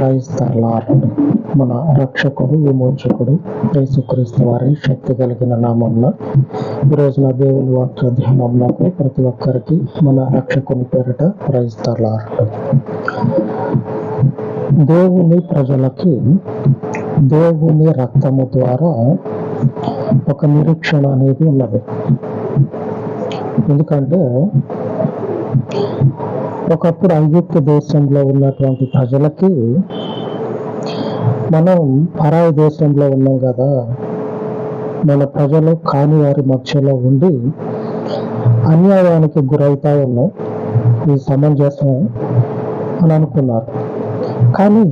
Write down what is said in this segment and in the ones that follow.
క్రైస్తలార్డ్ మన రక్షకుడు విమోచకుడు యేసుక్రీస్తు వారి శక్తి కలిగిన నామంన. ఈరోజు నా దేవుని వాక్య ధ్యానంకు ప్రతి ఒక్కరికి మన రక్షకుని పేరిట క్రైస్తలార్డ్ దేవుని ప్రజలకి దేవుని రక్తము ద్వారా ఒక నిరీక్షణ అనేది ఉన్నది. ఎందుకంటే ఒకప్పుడు ఐగుప్తు దేశంలో ఉన్నటువంటి ప్రజలకి మనం పరాయి దేశంలో ఉన్నాం కదా మన ప్రజలు కాని వారి మధ్యలో ఉండి అన్యాయానికి గురవుతా ఉన్నాం. ఇది సమంజసం అని అనుకున్నారు. కానీ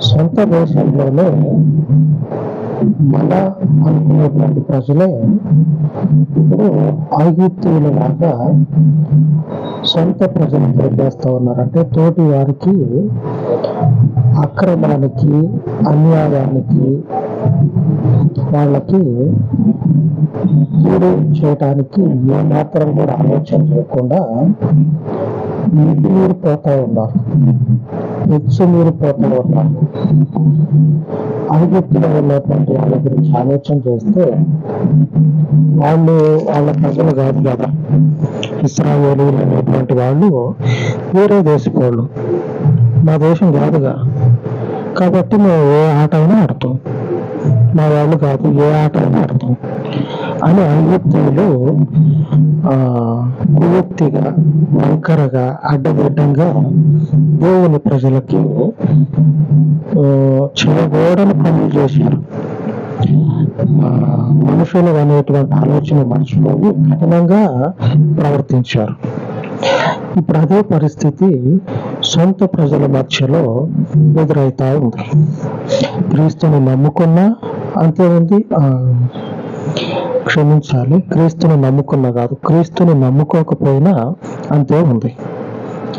సొంత దేశంలోనే మన అనుకునేటువంటి ప్రజలే ఇప్పుడు ఐగుప్తుల లాగా సొంత ప్రజలు చేస్తూ ఉన్నారు అంటే తోటి వారికి అక్రమానికి అన్యాయానికి వాళ్ళకి కీడు చేయటానికి ఏ కూడా ఆలోచన చేయకుండా నీటి మీరు పోతా ఉండాలి. హెచ్చు మీరిపోతా ఉన్నారు ఐగుప్తులో ఉన్నటువంటి వాళ్ళ గురించి ఆలోచన చేస్తే వాళ్ళు వాళ్ళ ప్రజలు కాదు కదా. ఇస్రాయేలీలు అనేటువంటి వాళ్ళు వేరే దేశపోళ్ళు. మా దేశం కాదుగా. కాబట్టి మేము ఏ ఆట అయినా ఆడతాం. మా వాళ్ళు కాదు ఏ ఆట అయినా ఆడతాం. అని ఐగుప్తులు కుయుక్తిగా వంకరగా అడ్డదిడ్డంగా దేవుని ప్రజలకి ఆ, పనులు చేశారు. మనుషులు అనేటువంటి ఆలోచన మనుషులు కఠినంగా ప్రవర్తించారు. ఇప్పుడు అదే పరిస్థితి సొంత ప్రజల మధ్యలో ఎదురవుతా ఉంది. క్రీస్తుని నమ్ముకున్నా అంతే ఉంది. ఆ, క్షమించాలి. క్రీస్తుని నమ్ముకున్న కాదు. క్రీస్తుని నమ్ముకోకపోయినా అంతే ఉంది.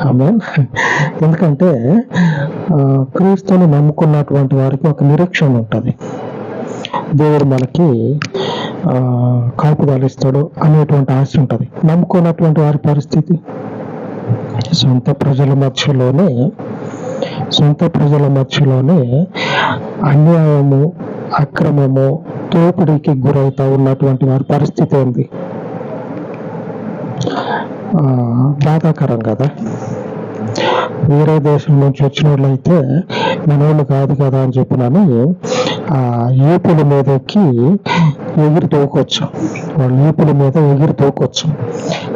ఆమె ఎందుకంటే క్రీస్తుని నమ్ముకున్నటువంటి వారికి ఒక నిరీక్షణ ఉంటుంది. దేవుడు మనకి ఆ, ఇస్తాడు అనేటువంటి ఆశ ఉంటుంది. నమ్ముకున్నటువంటి వారి పరిస్థితి? సొంత ప్రజల మధ్యలోనే సొంత ప్రజల మధ్యలోనే అన్యాయము అక్రమము దోపిడీకి గురవుతా ఉన్నటువంటి వారి పరిస్థితి ఏంది? బాధాకరం కదా. వేరే దేశం నుంచి వచ్చిన వాళ్ళైతే మనోళ్ళు కాదు కదా అని చెప్పినని. ఆ ఏపుల మీదకి ఎగిరి తోకొచ్చాం. వాళ్ళ ఏపుల మీద ఎగిరి తోకొచ్చాం.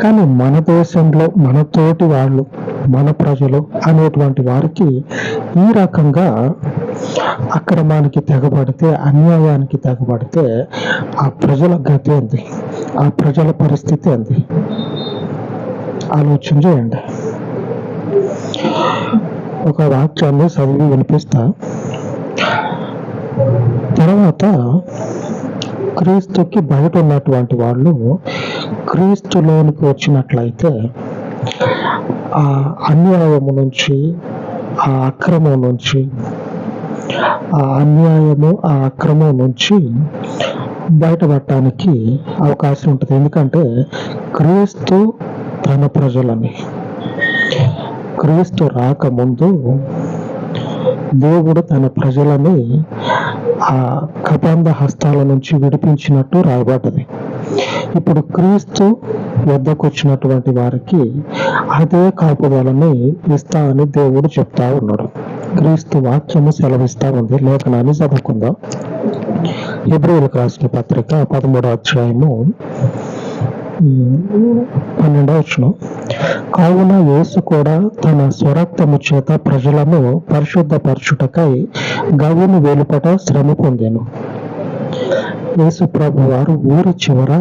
కానీ మన దేశంలో మన తోటి వాళ్ళు మన ప్రజలు అనేటువంటి వారికి ఈ రకంగా అక్రమానికి తెగబడితే అన్యాయానికి తెగబడితే ఆ ప్రజల గతి ఏంది ఆ ప్రజల పరిస్థితి ఏంది ఆలోచన చేయండి. ఒక వాక్యాన్ని చదివి వినిపిస్తా. తర్వాత క్రీస్తుకి బయట ఉన్నటువంటి వాళ్ళు క్రీస్తులోనికి వచ్చినట్లయితే ఆ అన్యాయము నుంచి ఆ అక్రమం నుంచి ఆ అన్యాయము ఆ అక్రమం నుంచి బయటపడటానికి అవకాశం ఉంటుంది. ఎందుకంటే క్రీస్తు తన ప్రజలని క్రీస్తు రాకముందు దేవుడు తన ప్రజలని ఆ కబంధ హస్తాల నుంచి విడిపించినట్టు రాయబడ్డది. ఇప్పుడు క్రీస్తు వద్దకు వచ్చినటువంటి వారికి అదే కాపుదలని ఇస్తా అని దేవుడు చెప్తా ఉన్నాడు. క్రీస్తు వాక్యము సెలవిస్తా ఉంది లేఖనాన్ని చదువుకుందాం. హెబ్రిలకు రాసిన పత్రిక పదమూడో అధ్యాయము పన్నెండవ వచ్చిన కావున యేసు కూడా తన స్వరక్తము చేత ప్రజలను పరిశుద్ధపరచుటకై గవును వెలుపట శ్రమ పొందాను. యేసు ప్రభు వారు ఊరి చివర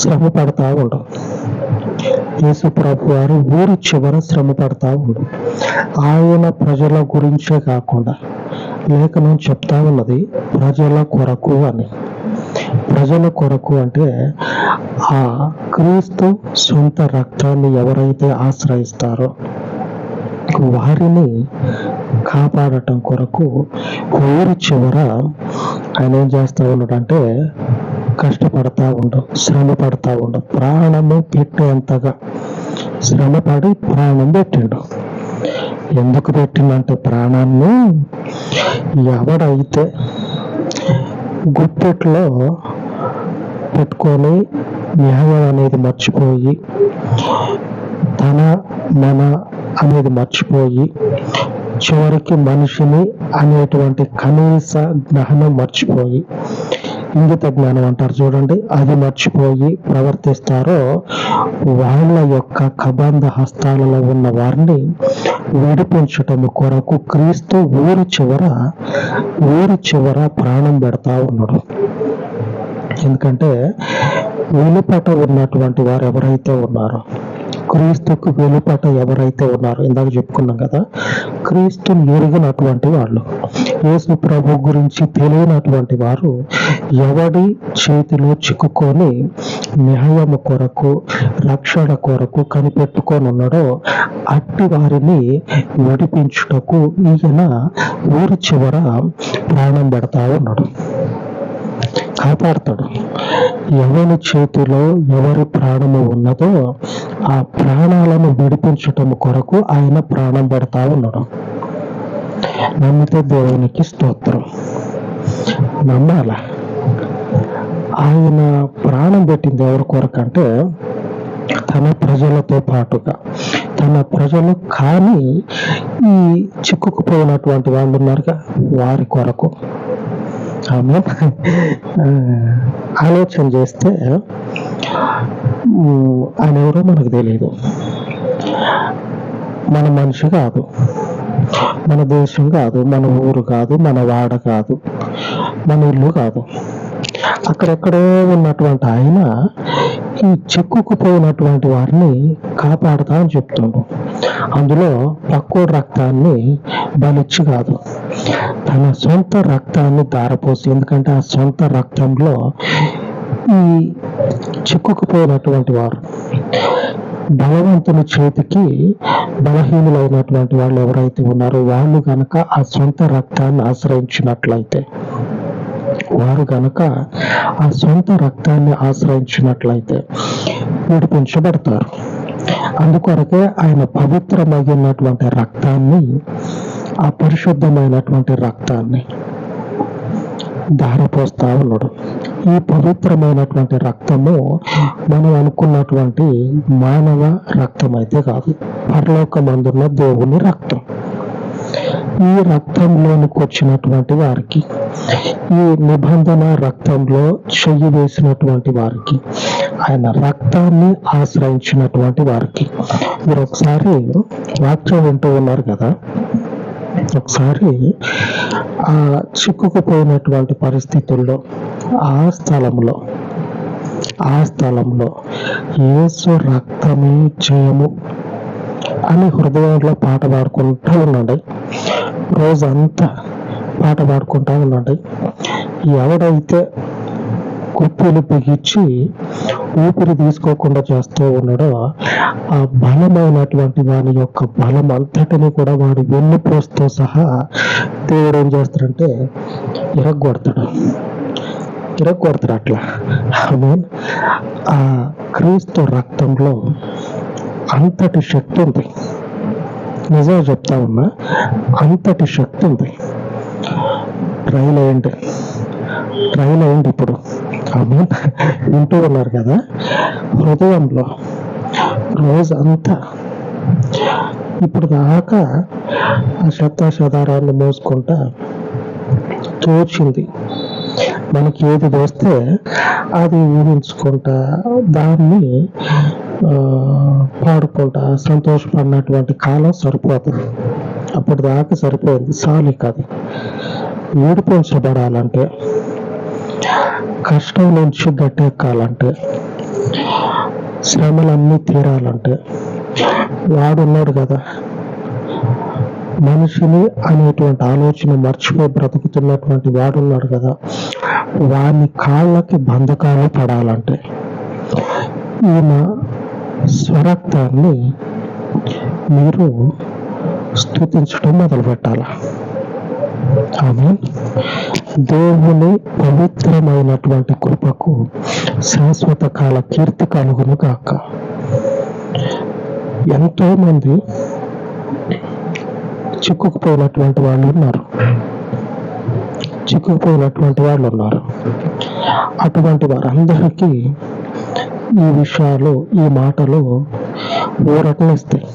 శ్రమ పడతా ఉండవు యేసుప్రభు వారు ఊరి చివర శ్రమ పడతా ఉండు. ఆయన ప్రజల గురించే కాకుండా లేఖనం చెప్తా ఉన్నది ప్రజల కొరకు అని. ప్రజల కొరకు అంటే ఆ క్రీస్తు సొంత రక్తాన్ని ఎవరైతే ఆశ్రయిస్తారో వారిని కాపాడటం కొరకు ఊరి చివర ఆయన ఏం చేస్తా ఉన్నాడంటే కష్టపడతా ఉండు శ్రమ పడతా ఉండు ప్రాణము పెట్టేంతగా శ్రమపడి ప్రాణం పెట్టిండు. ఎందుకు పెట్టిందంటే ప్రాణాన్ని ఎవడైతే గుప్పెట్లో పెట్టుకొని న్యాయం అనేది మర్చిపోయి తన మన అనేది మర్చిపోయి చివరికి మనిషిని అనేటువంటి కనీస జ్ఞానం మర్చిపోయి ఇంగిత జ్ఞానం అంటారు చూడండి. అది మర్చిపోయి ప్రవర్తిస్తారో వాళ్ళ యొక్క కబంధ హస్తాలలో ఉన్న వారిని విడిపించటం కొరకు క్రీస్తు ఊరి చివర ఊరి చివర ప్రాణం పెడతా ఉన్నాడు. ఎందుకంటే వెలుపట ఉన్నటువంటి వారు ఎవరైతే ఉన్నారో క్రీస్తుకు వెలుపట ఎవరైతే ఉన్నారో ఇందాక చెప్పుకున్నాం కదా క్రీస్తుని ఎరిగినటువంటి వాళ్ళు. యేసు ప్రభు గురించి తెలియనటువంటి వారు ఎవడి చేతిలో చిక్కుకొని న్యాయము కొరకు రక్షణ కొరకు కనిపెట్టుకొని ఉన్నాడో అట్టి వారిని విడిపించుటకు ఈయన ఊరి చివర ప్రాణం పెడతా ఉన్నాడు. కాపాడతాడు. ఎవరి చేతిలో ఎవరి ప్రాణము ఉన్నదో ఆ ప్రాణాలను విడిపించటం కొరకు ఆయన ప్రాణం పెడతా ఉన్నాడు. నమ్మితే దేవునికి స్తోత్రం. నమ్మాల? ఆయన ప్రాణం పెట్టింది ఎవరి కొరకు అంటే తన ప్రజలతో పాటుగా. తన ప్రజలు కానీ ఈ చిక్కుకుపోయినటువంటి వాళ్ళు ఉన్నారుగా వారి కొరకు. ఆమె ఆలోచన చేస్తే ఆయన ఎవరో మనకు తెలియదు మన మనిషి కాదు. మన దేశం కాదు మన ఊరు కాదు మన వాడ కాదు మన ఇల్లు కాదు. అక్కడెక్కడో ఉన్నటువంటి ఆయన ఈ చిక్కుకుపోయినటువంటి వారిని కాపాడుతా అని చెప్తుండు. అందులో పక్కోడి రక్తాన్ని బలిచ్చి కాదు. తన సొంత రక్తాన్ని దారపోసి ఎందుకంటే ఆ సొంత రక్తంలో ఈ చిక్కుకుపోయినటువంటి వారు బలవంతుని చేతికి బలహీనులైనటువంటి వాళ్ళు ఎవరైతే ఉన్నారో వాళ్ళు గనక ఆ సొంత రక్తాన్ని ఆశ్రయించినట్లయితే వారు గనక ఆ సొంత రక్తాన్ని ఆశ్రయించినట్లయితే విడిపించబడతారు. అందుకొరకే ఆయన పవిత్రమైనటువంటి రక్తాన్ని ఆ పరిశుద్ధమైనటువంటి రక్తాన్ని ధారపోస్తా ఉన్నాడు. ఈ పవిత్రమైనటువంటి రక్తము మనం అనుకున్నటువంటి మానవ రక్తం అయితే కాదు పరలోక మందున్న దేవుని రక్తం. ఈ రక్తంలోనికి వచ్చినటువంటి వారికి ఈ నిబంధన రక్తంలో చెయ్యి వేసినటువంటి వారికి ఆయన రక్తాన్ని ఆశ్రయించినటువంటి వారికి మీరు ఒకసారి వాక్యం వింటూ ఉన్నారు కదా? ఒకసారి ఆ చిక్కుకుపోయినటువంటి పరిస్థితుల్లో ఆ స్థలంలో ఆ స్థలంలో ఏసు రక్తమే జయము అని హృదయంలో పాట పాడుకుంటూ ఉన్నాడు. రోజంతా పాట పాడుకుంటూ ఉన్నాడు. ఎవడైతే కుప్పలు బిగించి ఊపిరి తీసుకోకుండా చేస్తూ ఉన్నాడో ఆ బలమైనటువంటి వాని యొక్క బలం అంతటిని కూడా వాడి వెన్నుపోస్తో సహా దేవుడు ఏం చేస్తాడంటే ఇరగొడతాడు ఇరగొడతాడు అట్లా. మీన్ ఆ క్రీస్తు రక్తంలో అంతటి శక్తి ఉంది. నిజం చెప్తా ఉన్నా అంతటి శక్తి ఉంది. ట్రైల్ అయ్యండి ట్రైన్ అయింది ఇప్పుడు. ఆమె వింటూ ఉన్నారు కదా. హృదయంలో రోజంతా ఇప్పుడు దాకా ఆ శత మోసుకుంటా తోచింది. మనకి ఏది వస్తే అది ఊహించుకుంటా దాన్ని ఆ, పాడుకుంటా సంతోషపడినటువంటి కాలం సరిపోతుంది. అప్పుడు దాకా సరిపోయింది సాలి కాదు ఏడిపించబడాలంటే కష్టం నుంచి గట్టెక్కాలంటే శ్రమలన్నీ తీరాలంటే వాడున్నాడు కదా. మనిషిని అనేటువంటి ఆలోచన మర్చిపోయి బ్రతుకుతున్నటువంటి వాడున్నాడు కదా. వాని కాళ్ళకి బంధకాలు పడాలంటే ఈయన స్వరక్తాన్ని మీరు స్థుతించడం మొదలుపెట్టాలి? ఆమె దేవుని పవిత్రమైనటువంటి కృపకు శాశ్వత కాల కీర్తి కలుగును కాక ఎంతో మంది చిక్కుకుపోయినటువంటి వాళ్ళు ఉన్నారు. చిక్కుకుపోయినటువంటి వాళ్ళు ఉన్నారు. అటువంటి వారందరికీ ఈ విషయాలు ఈ మాటలు ఊరటనిస్తాయి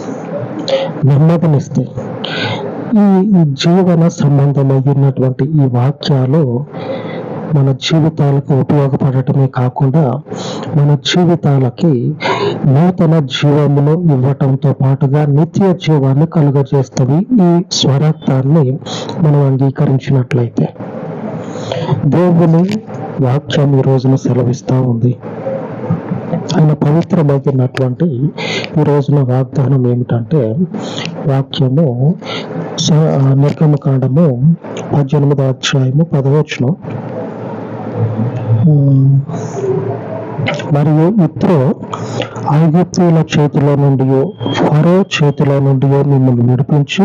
నెమ్మదినిస్తాయి. ఈ జీవన సంబంధమైనటువంటి ఈ వాక్యాలు మన జీవితాలకు ఉపయోగపడటమే కాకుండా మన జీవితాలకి నూతన జీవమును ఇవ్వటంతో పాటుగా నిత్య జీవాన్ని కలుగజేస్తుంది. ఈ స్వరత్వాన్ని మనం అంగీకరించినట్లయితే దేవుని వాక్యం ఈ రోజున సెలవిస్తూ ఉంది. ఆయన పవిత్రమైనటువంటి ఈ రోజున వాగ్దానం ఏమిటంటే వాక్యము నిర్గమకాండము పద్దెనిమిదో అధ్యాయము పదవచ్చును మరియు ఇత్రో ఐగుప్తుల చేతిలో నుండి ఫరో చేతిలో నుండి మిమ్మల్ని విడిపించి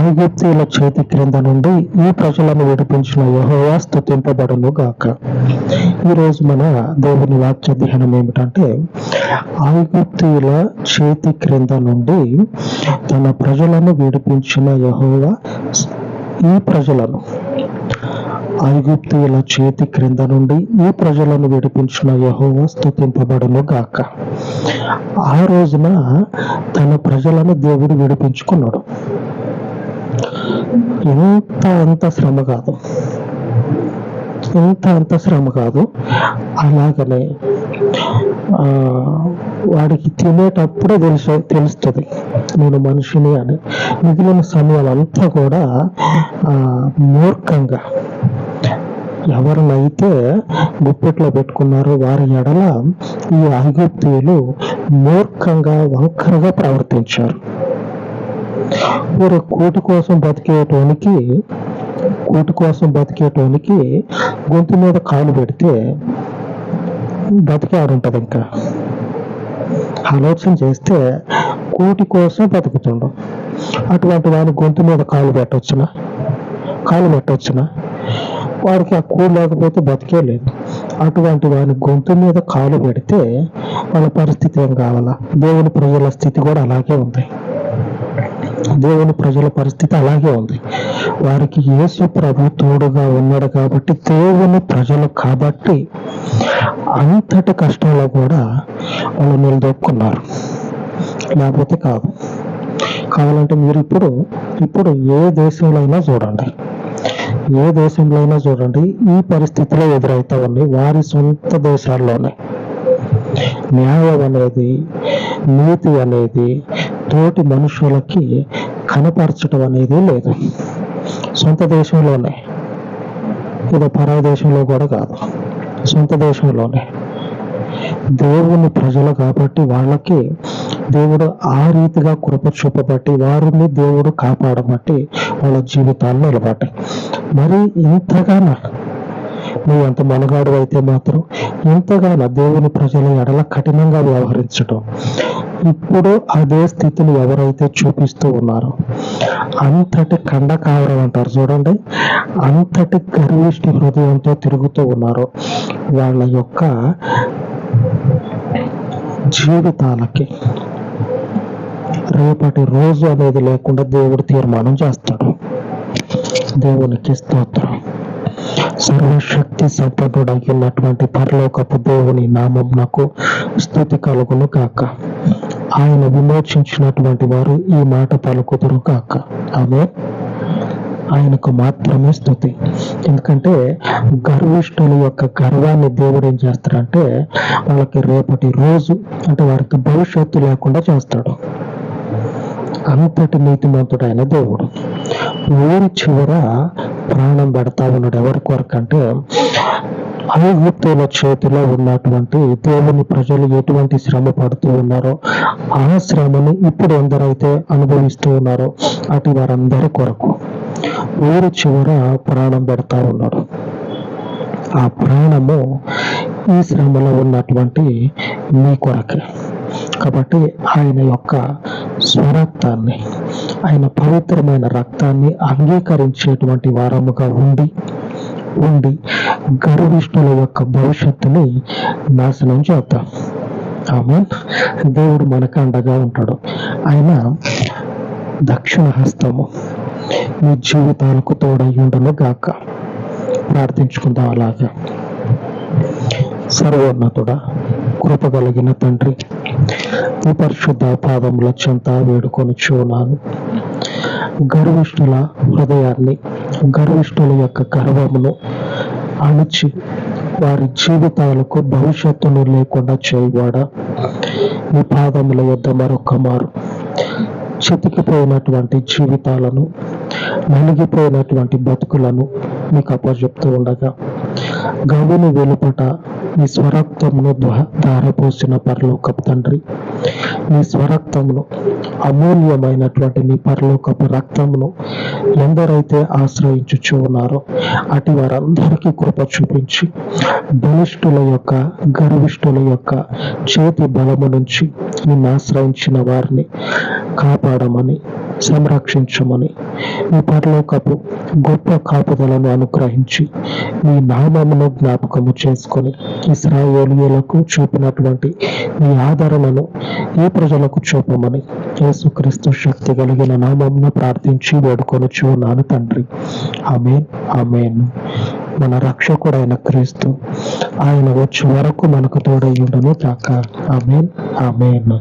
ఐగుప్తుల చేతి క్రింద నుండి ఈ ప్రజలను విడిపించిన యహోవా స్థుతింపబడను గాక. ఈ రోజు మన దేవుని వాక్య ధ్యానం ఏమిటంటే ఐగుప్తుల చేతి క్రింద నుండి తన ప్రజలను విడిపించిన యహోవా ఈ ప్రజలను ఐగుప్తీయుల చేతి క్రింద నుండి ఈ ప్రజలను విడిపించిన యెహోవా స్థుతింపబడును గాక. ఆ రోజున తన ప్రజలను దేవుడు విడిపించుకున్నాడు. ఇంత అంత శ్రమ కాదు. ఇంత అంత శ్రమ కాదు. అలాగనే ఆ, వాడికి తినేటప్పుడే తెలుసు తెలుస్తుంది. నేను మనిషిని అని. మిగిలిన సమయాలంతా కూడా ఆ, మూర్ఖంగా. ఎవరినైతే గుప్పెట్లో పెట్టుకున్నారో వారి ఎడల ఈ ఐగుప్తీయులు మూర్ఖంగా వంకరగా ప్రవర్తించారు. వారు కూటి కోసం బతికేటోనికి కూటి కోసం బతికేటోనికి గొంతు మీద కాలు పెడితే బతికే ఇంకా. ఆలోచన చేస్తే కూటి కోసం బతుకుతుండు. అటువంటి వాని గొంతు మీద కాలు పెట్టవచ్చునా కాలు పెట్టవచ్చునా వాడికి ఆ కూ లేకపోతే బతికే లేదు అటువంటి వాని గొంతు మీద కాలు పెడితే వాళ్ళ పరిస్థితి ఏం కావాలా? దేవుని ప్రజల స్థితి కూడా అలాగే ఉంది. దేవుని ప్రజల పరిస్థితి అలాగే ఉంది. వారికి యేసు ప్రభు తోడుగా ఉన్నాడు కాబట్టి దేవుని ప్రజలు కాబట్టి అంతటి కష్టంలో కూడా వాళ్ళు నిలదొక్కున్నారు. లేకపోతే కాదు. కావాలంటే మీరు ఇప్పుడు ఇప్పుడు ఏ దేశంలో అయినా చూడండి. ఏ దేశంలో అయినా చూడండి ఈ పరిస్థితిలో ఎదురవుతా ఉన్నాయి. వారి సొంత దేశాల్లోనే. న్యాయం అనేది నీతి అనేది తోటి మనుషులకి కనపరచడం అనేది లేదు. సొంత దేశంలోనే. ఇది పరవ దేశంలో కూడా కాదు. సొంత దేశంలోనే. దేవుని ప్రజలు కాబట్టి వాళ్ళకి దేవుడు ఆ రీతిగా కృప చూపబట్టి వారిని దేవుడు కాపాడబట్టి వాళ్ళ జీవితాలు నిలబడ్డాయి. మరి ఇంతగానా నువ్వు అంత మనగాడు అయితే మాత్రం ఇంతగానో దేవుని ప్రజల ఎడల కఠినంగా వ్యవహరించడం ఇప్పుడు అదే స్థితిని ఎవరైతే చూపిస్తూ ఉన్నారో అంతటి కండకావరం అంటారు చూడండి అంతటి గర్విష్టి హృదయంతో తిరుగుతూ ఉన్నారో వాళ్ళ యొక్క జీవితాలకి రేపటి రోజు అనేది లేకుండా దేవుడు తీర్మానం చేస్తాడు. దేవునికి స్తోత్రం. సర్వశక్తి సంపన్నుడైనటువంటి పరలోకపు దేవుని నామం నాకు స్థుతి కలుగును కాక ఆయన విమోచించినటువంటి వారు ఈ మాట పలుకుదురు కాక ఆమె ఆయనకు మాత్రమే స్థుతి. ఎందుకంటే గర్విష్ఠుల యొక్క గర్వాన్ని దేవుడు ఏం చేస్తాడంటే వాళ్ళకి రేపటి రోజు అంటే వారికి భవిష్యత్తు లేకుండా చేస్తాడు. అంతటి నీతిమంతుడైన దేవుడు. ఊరి చివర ప్రాణం పెడతా ఉన్నాడు. ఎవరి కొరకంటే ఐగుప్తుల చేతిలో ఉన్నటువంటి దేవుని ప్రజలు ఎటువంటి శ్రమ పడుతూ ఉన్నారో ఆ శ్రమని ఇప్పుడు ఎందరైతే అనుభవిస్తూ ఉన్నారో అటు వారందరి కొరకు ఊరి చివర ప్రాణం పెడతా ఉన్నాడు. ఆ ప్రాణము ఈ శ్రమలో ఉన్నటువంటి మీ కొరకే. కాబట్టి ఆయన యొక్క స్వరక్తాన్ని ఆయన పవిత్రమైన రక్తాన్ని అంగీకరించేటువంటి వారముగా ఉండి ఉండి గర్విష్ఠుల యొక్క భవిష్యత్తుని నాశనం చేద్దాం. ఆమె దేవుడు మనకు అండగా ఉంటాడు. ఆయన దక్షిణ హస్తము మీ జీవితాలకు తోడయ్యుండను గాక. ప్రార్థించుకుందాం అలాగా. సర్వోన్నతుడా కృప కలిగిన తండ్రి ఈ పరిశుద్ధ పాదముల చెంత వేడుకొని చూనాను గర్విష్ఠుల హృదయాన్ని గర్విష్ఠుల యొక్క గర్వమును అణచి వారి జీవితాలకు భవిష్యత్తును లేకుండా చేయవాడా? ఈ పాదముల యొద్ద మరొక మారు. చితికిపోయినటువంటి జీవితాలను నలిగిపోయినటువంటి బతుకులను మీకు అప్పచెప్తూ ఉండగా గవిని వెలుపట నీ స్వరక్తమును ధారపోసిన పరలోకపు తండ్రి. నీ స్వరక్తమును అమూల్యమైనటువంటి నీ పరలోకపు రక్తమును ఎందరైతే ఆశ్రయించుచు ఉన్నారో అటు వారందరికీ కృప చూపించి బలిష్ఠుల యొక్క గర్విష్ఠుల యొక్క చేతి బలము నుంచి నిన్ను ఆశ్రయించిన వారిని కాపాడమని సంరక్షించమని. మీ పరలోకపు గొప్ప కాపుదలను అనుగ్రహించి మీ నామమును జ్ఞాపకము చేసుకొని ఇస్రాయేలీయులకు చూపినటువంటి మీ ఆదరణను ఈ ప్రజలకు చూపమని యేసుక్రీస్తు శక్తి కలిగిన నామమును ప్రార్థించి వేడుకొని చూనాను తండ్రి. అమేన్ అమేన్ మన రక్షకుడైన క్రీస్తు ఆయన వచ్చే వరకు మనకు తోడయ్యుండను కాక ఆమెన్ ఆమెన్.